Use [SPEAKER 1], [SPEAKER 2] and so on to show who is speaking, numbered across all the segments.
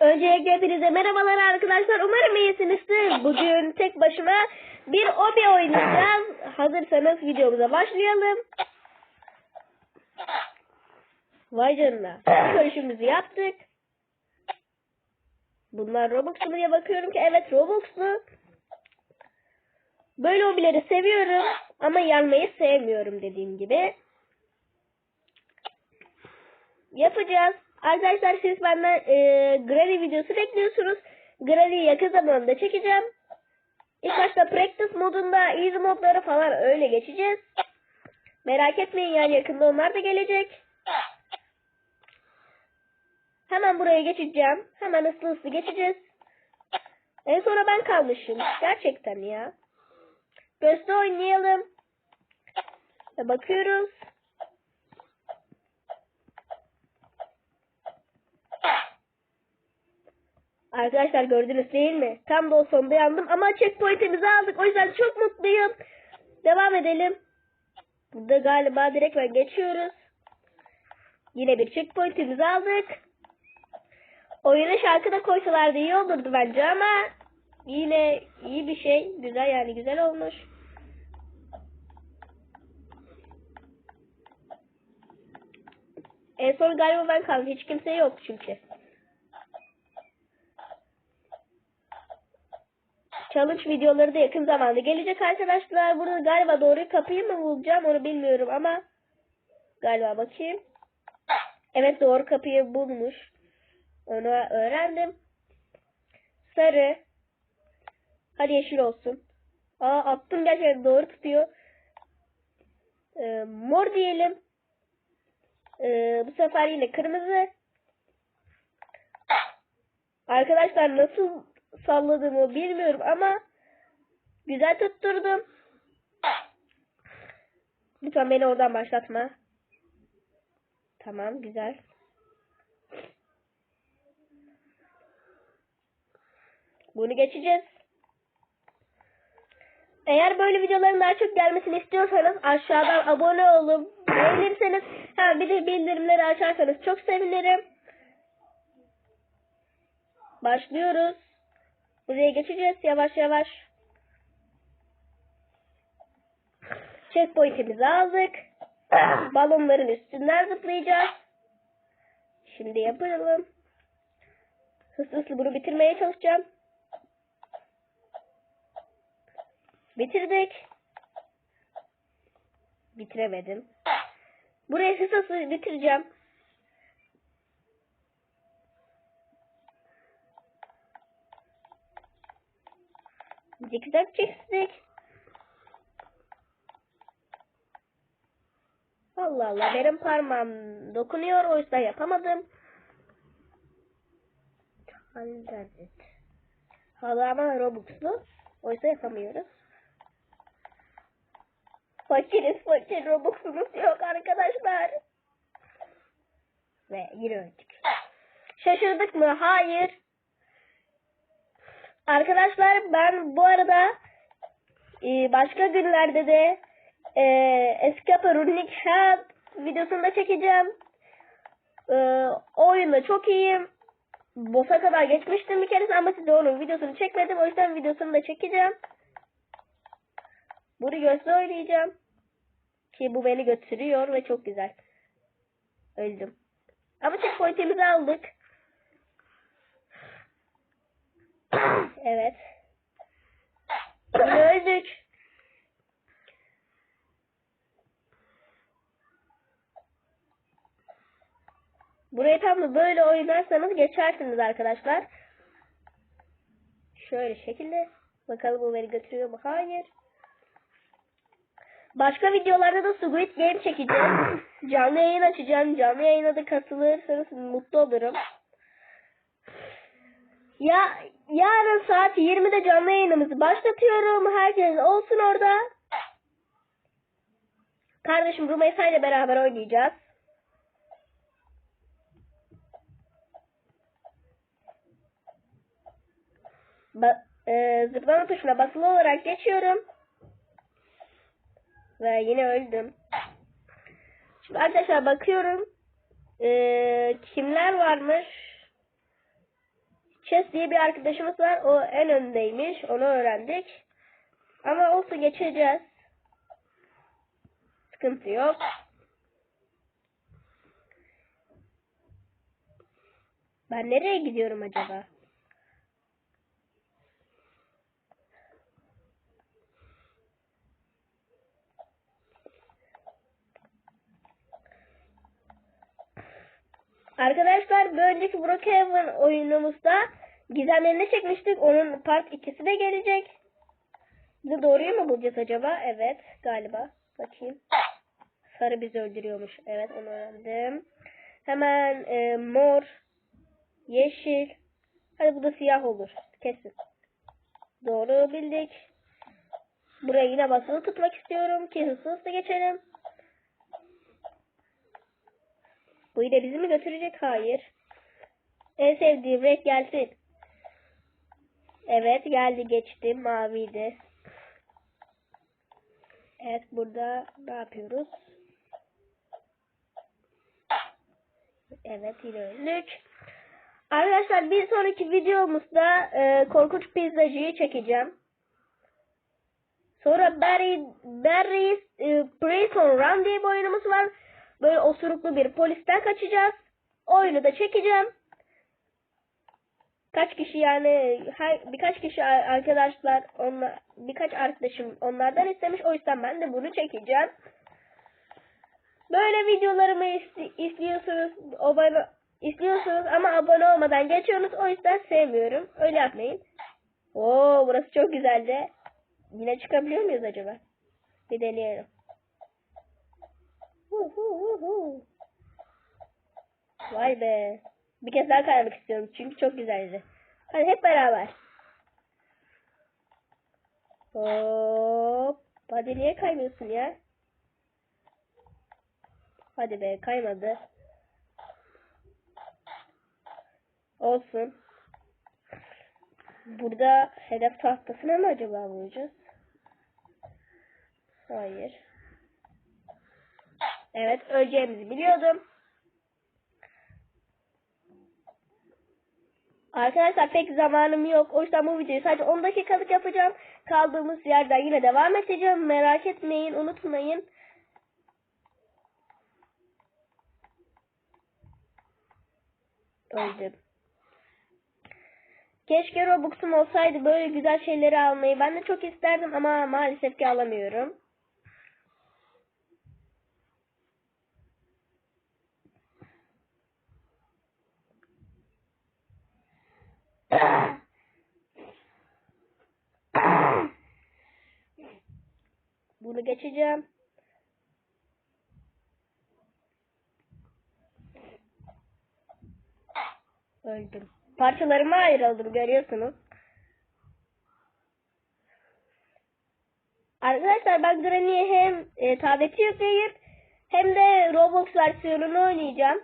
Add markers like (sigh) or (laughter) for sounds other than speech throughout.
[SPEAKER 1] Öncelikle hepinize merhabalar arkadaşlar. Umarım iyisinizdir. Bugün tek başıma bir obi oynayacağız. Hazırsanız videomuza başlayalım. Vay canına. Görüşümüzü yaptık. Bunlar Robux'lu diye bakıyorum ki evet Robux'lu. Böyle obileri seviyorum ama yanmayı sevmiyorum dediğim gibi. Yapacağız. Arkadaşlar siz benden e, Granny videosu bekliyorsunuz. Granny'yi yakın zamanda çekeceğim. İlk başta practice modunda easy modları falan öyle geçeceğiz. Merak etmeyin yani yakında onlar da gelecek. Hemen buraya geçeceğim. Hemen hızlı hızlı geçeceğiz. En sona ben kalmışım. Gerçekten ya. Göster oynayalım. Bakıyoruz. Arkadaşlar gördünüz değil mi? Tam da o sonda yandım ama checkpoint'imizi aldık. O yüzden çok mutluyum. Devam edelim. Burada galiba direkt ben geçiyoruz. Yine bir checkpoint'imizi aldık. Oyuna şarkı da koysalardı iyi olurdu bence ama yine iyi bir şey. Güzel yani güzel olmuş. En son galiba ben kaldım. Hiç kimse yok çünkü. Challenge videoları da yakın zamanda gelecek arkadaşlar. Burada galiba doğru kapıyı mı bulacağım onu bilmiyorum ama galiba bakayım. Evet doğru kapıyı bulmuş. Onu öğrendim. Sarı. Hadi yeşil olsun. Aa attım gerçekten doğru tutuyor. Ee, mor diyelim. Ee, bu sefer yine kırmızı. Arkadaşlar nasıl salladığımı bilmiyorum ama güzel tutturdum. Lütfen beni oradan başlatma. Tamam güzel. Bunu geçeceğiz. Eğer böyle videoların daha çok gelmesini istiyorsanız aşağıdan abone olup beğenirseniz ha bir de bildirimleri açarsanız çok sevinirim. Başlıyoruz. Buraya geçeceğiz yavaş yavaş. Checkpoint'imizi aldık. (coughs) Balonların üstünden zıplayacağız. Şimdi yapalım. Hızlı hızlı bunu bitirmeye çalışacağım. Bitirdik. Bitiremedim. Burayı hızlı hızlı bitireceğim. Zikzak çizdik. Allah Allah benim parmağım dokunuyor o yüzden yapamadım. Halledit. Hala ama Robux'lu. O yüzden yapamıyoruz. Fakiriz fakir Robux'umuz yok arkadaşlar. Ve yine öldük. Şaşırdık mı? Hayır. Arkadaşlar ben bu arada e, başka günlerde de e, Escape Runic Health videosunu da çekeceğim. E, o oyunda çok iyiyim. Boss'a kadar geçmiştim bir keresinde ama size onun videosunu çekmedim. O yüzden videosunu da çekeceğim. Bunu gözle oynayacağım. Ki bu beni götürüyor ve çok güzel. Öldüm. Ama checkpoint'imizi aldık. (laughs) evet. Öldük. Burayı tam da böyle oynarsanız geçersiniz arkadaşlar. Şöyle şekilde. Bakalım bu beni götürüyor mu? Hayır. Başka videolarda da Squid Game çekeceğim. Canlı yayın açacağım. Canlı yayına da katılırsanız mutlu olurum. Ya yarın saat 20'de canlı yayınımızı başlatıyorum. Herkes olsun orada. Kardeşim Rumeysa ile beraber oynayacağız. Ba e, zıplama tuşuna basılı olarak geçiyorum. Ve yine öldüm. Şimdi arkadaşlar bakıyorum. E, kimler varmış? Chess diye bir arkadaşımız var. O en öndeymiş. Onu öğrendik. Ama olsun geçeceğiz. Sıkıntı yok. Ben nereye gidiyorum acaba? Arkadaşlar bir önceki Brookhaven oyunumuzda gizemlerini çekmiştik. Onun part 2'si de gelecek. Bizi doğruyu mu bulacağız acaba? Evet galiba. Bakayım. Sarı bizi öldürüyormuş. Evet onu öğrendim. Hemen e, mor, yeşil. Hadi bu da siyah olur. Kesin. Doğru bildik. Buraya yine basılı tutmak istiyorum ki hızlı hızlı geçelim. Bu yine bizi mi götürecek? Hayır. En sevdiğim renk gelsin. Evet geldi geçti. Maviydi. Evet burada ne yapıyoruz? Evet yine öldük. Arkadaşlar bir sonraki videomuzda e, korkunç pizzacıyı çekeceğim. Sonra Barry, Barry's e, Prison Run diye bir oyunumuz var. Böyle osuruklu bir polisten kaçacağız. Oyunu da çekeceğim. Kaç kişi yani her, birkaç kişi ar- arkadaşlar onlar birkaç arkadaşım onlardan istemiş. O yüzden ben de bunu çekeceğim. Böyle videolarımı is- izliyorsunuz, abone izliyorsunuz ama abone olmadan geçiyorsunuz. O yüzden sevmiyorum. Öyle yapmayın. Oo burası çok güzeldi. Yine çıkabiliyor muyuz acaba? Bir deneyelim. Vay be. Bir kez daha kaymak istiyorum çünkü çok güzeldi. Hadi hep beraber. Hop. Hadi niye kaymıyorsun ya? Hadi be kaymadı. Olsun. Burada hedef tahtasına mı acaba vuracağız? Hayır. Evet öleceğimizi biliyordum. Arkadaşlar pek zamanım yok. O yüzden bu videoyu sadece 10 dakikalık yapacağım. Kaldığımız yerden yine devam edeceğim. Merak etmeyin, unutmayın. Öldüm. Keşke Robux'um olsaydı böyle güzel şeyleri almayı. Ben de çok isterdim ama maalesef ki alamıyorum. Bunu geçeceğim. Öldüm. Parçalarıma ayrıldım görüyorsunuz. Arkadaşlar ben Granny'e hem e, tableti yükleyip hem de Roblox versiyonunu oynayacağım.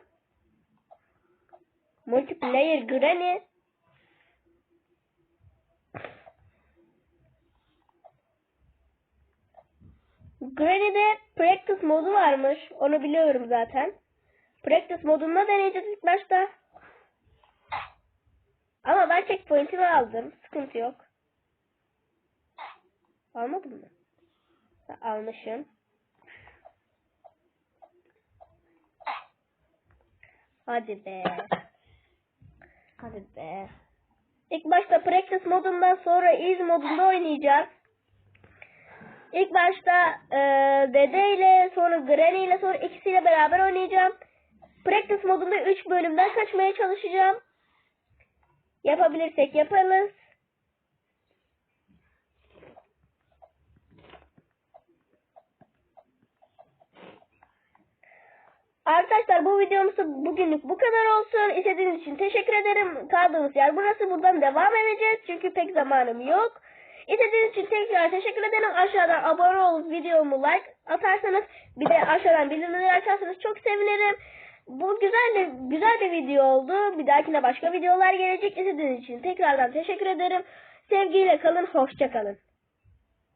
[SPEAKER 1] Multiplayer Granny. Granny'de practice modu varmış. Onu biliyorum zaten. Practice modunda deneyeceğiz ilk başta. Ama ben checkpoint'imi aldım. Sıkıntı yok. Almadın mı? Almışım. Hadi be. Hadi be. İlk başta practice modundan sonra easy modunda oynayacağız. İlk başta e, Dede ile sonra Granny ile sonra ikisiyle beraber oynayacağım. Practice modunda 3 bölümden kaçmaya çalışacağım. Yapabilirsek yaparız. Arkadaşlar bu videomuz bugünlük bu kadar olsun. İzlediğiniz için teşekkür ederim. Kaldığımız yer burası. Buradan devam edeceğiz. Çünkü pek zamanım yok. İzlediğiniz için tekrar teşekkür ederim. Aşağıdan abone olup videomu like atarsanız bir de aşağıdan bildirimleri açarsanız çok sevinirim. Bu güzel de güzel bir video oldu. Bir dahakine başka videolar gelecek. İzlediğiniz için tekrardan teşekkür ederim. Sevgiyle kalın, hoşça kalın.